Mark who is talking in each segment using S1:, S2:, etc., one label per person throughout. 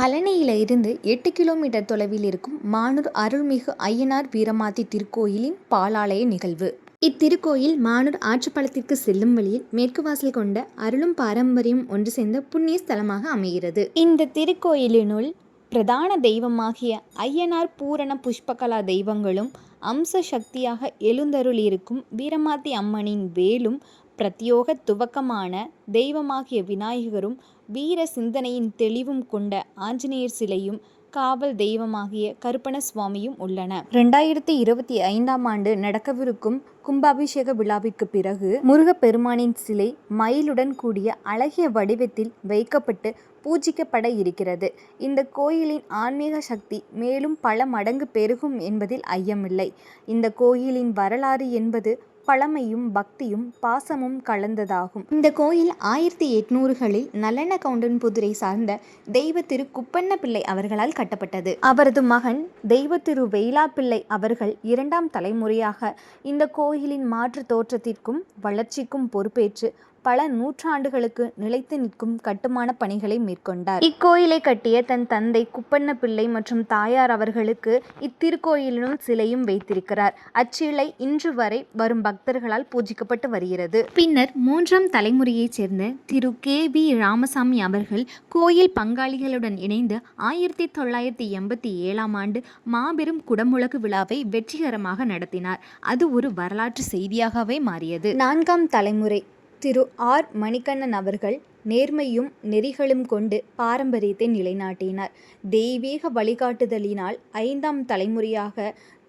S1: பழனியில இருந்து எட்டு கிலோமீட்டர் தொலைவில் இருக்கும் மானூர் அருள்மிகு ஐயனார் வீரமாத்தி திருக்கோயிலின் பாலாலய நிகழ்வு. இத்திருக்கோயில் மானூர் ஆற்றுப்பழத்திற்கு செல்லும் வழியில் மேற்கு வாசல் கொண்ட அருளும் பாரம்பரியம் ஒன்று சேர்ந்த புண்ணிய ஸ்தலமாக அமைகிறது. இந்த திருக்கோயிலினுள் பிரதான தெய்வமாகிய ஐயனார் பூரண புஷ்பகலா தெய்வங்களும் அம்ச சக்தியாக எழுந்தருளியிருக்கும் வீரமாத்தி அம்மனின் வேலும் பிரத்யோக துவக்கமான தெய்வமாகிய விநாயகரும் வீர சிந்தனையின் தெளிவும் கொண்ட ஆஞ்சநேயர் சிலையும் காவல் தெய்வமாகிய கருப்பண சுவாமியும் உள்ளன. ரெண்டாயிரத்தி இருபத்தி ஐந்தாம் ஆண்டு நடக்கவிருக்கும் கும்பாபிஷேக விழாவிற்கு பிறகு முருகப்பெருமானின் சிலை மயிலுடன் கூடிய அழகிய வடிவத்தில் வைக்கப்பட்டு பூஜிக்கப்பட இருக்கிறது. இந்த கோயிலின் ஆன்மீக சக்தி மேலும் பல மடங்கு பெருகும் என்பதில் ஐயமில்லை. இந்த கோயிலின் வரலாறு என்பது பழமையும் பக்தியும் பாசமும் கலந்ததாகும். இந்த கோயில் ஆயிரத்தி எட்நூறுகளில் நல்லெண்ண கவுண்டன்புதுரை சார்ந்த தெய்வ திரு குப்பண்ண பிள்ளை அவர்களால் கட்டப்பட்டது. அவரது மகன் தெய்வ திரு வெயிலா பிள்ளை அவர்கள் இரண்டாம் தலைமுறையாக இந்த கோயிலின் மாற்று தோற்றத்திற்கும் வளர்ச்சிக்கும் பொறுப்பேற்று பல நூற்றாண்டுகளுக்கு நிலைத்து நிற்கும் கட்டுமான பணிகளை மேற்கொண்டார். இக்கோயிலை கட்டிய தன் தந்தை குப்பண்ண பிள்ளை மற்றும் தாயார் அவர்களுக்கு இத்திருக்கோயிலினுள் சிலையும் வைத்திருக்கிறார். அச்சிலை இன்று வரை வரும் பக்தர்களால் பூஜிக்கப்பட்டு வருகிறது. பின்னர் மூன்றாம் தலைமுறையைச் சேர்ந்த திரு. கே. வி. ராமசாமி அவர்கள் கோயில் பங்காளிகளுடன் இணைந்து ஆயிரத்தி தொள்ளாயிரத்தி எண்பத்தி ஏழாம் ஆண்டு மாபெரும் குடமுழக்கு விழாவை வெற்றிகரமாக நடத்தினார். அது ஒரு வரலாற்று செய்தியாகவே மாறியது. நான்காம் தலைமுறை திரு ஆர். மணிகண்ணன் அவர்கள் நேர்மையும் நெறிகளும் கொண்டு பாரம்பரியத்தை நிலைநாட்டினார். தெய்வீக வழிகாட்டுதலினால் ஐந்தாம் தலைமுறையாக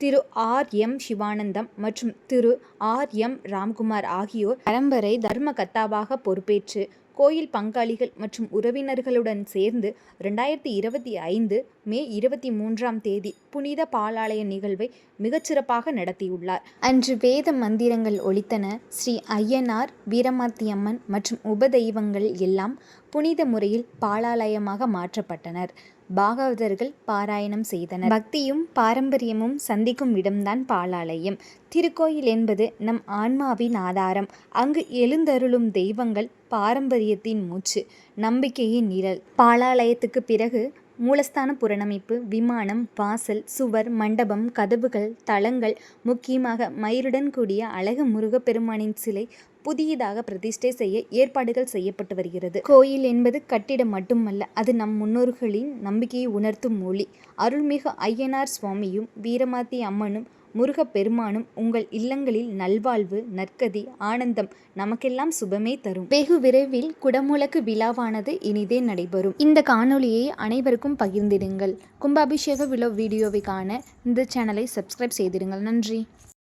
S1: திரு ஆர். எம். சிவானந்தம் மற்றும் திரு ஆர். எம். ராம்குமார் ஆகியோர் பரம்பரை தர்ம கத்தாவாக பொறுப்பேற்று கோயில் பங்காளிகள் மற்றும் உறவினர்களுடன் சேர்ந்து ரெண்டாயிரத்தி இருபத்தி ஐந்து மே இருபத்தி மூன்றாம் தேதி புனித பாலாலய நிகழ்வை மிகச்சிறப்பாக நடத்தியுள்ளார். அன்று வேத மந்திரங்கள் ஒழித்தன ஸ்ரீ ஐயனார் வீரமாத்தியம்மன் மற்றும் உபதெய்வங்கள் எல்லாம் புனித முறையில் பாலாலயமாக மாற்றப்பட்டனர். பாகவதர்கள் பாராயணம் செய்தனர். பக்தியும் பாரம்பரியமும் சந்திக்கும் இடம்தான் பாலாலயம். திருக்கோயில் என்பது நம் ஆன்மாவின் ஆதாரம். அங்கு எழுந்தருளும் தெய்வங்கள் பாரம்பரியத்தின் மூச்சு நம்பிக்கையின் நிழல். பாலாலயத்துக்கு பிறகு மூலஸ்தான புரணமைப்பு விமானம் வாசல் சுவர் மண்டபம் கதவுகள் தளங்கள் முக்கியமாக மயிருடன் கூடிய அழகு முருகப்பெருமானின் சிலை புதியதாக பிரதிஷ்டை செய்ய ஏற்பாடுகள் செய்யப்பட்டு வருகிறது. கோயில் என்பது கட்டிடம் மட்டுமல்ல அது நம் முன்னோர்களின் நம்பிக்கையை உணர்த்தும் மொழி அருள்மிகு ஐயனார் சுவாமியும் வீரமாத்தி அம்மனும் முருகப்பெருமானும் உங்கள் இல்லங்களில் நல்வாழ்வு நற்கதி ஆனந்தம் நமக்கெல்லாம் சுபமே தரும். வெகு விரைவில் குடமுழக்கு விழாவானது இனிதே நடைபெறும். இந்த காணொளியை அனைவருக்கும் பகிர்ந்திடுங்கள். கும்பாபிஷேக விழா வீடியோவை காண இந்த சேனலை சப்ஸ்கிரைப் செய்திடுங்கள். நன்றி.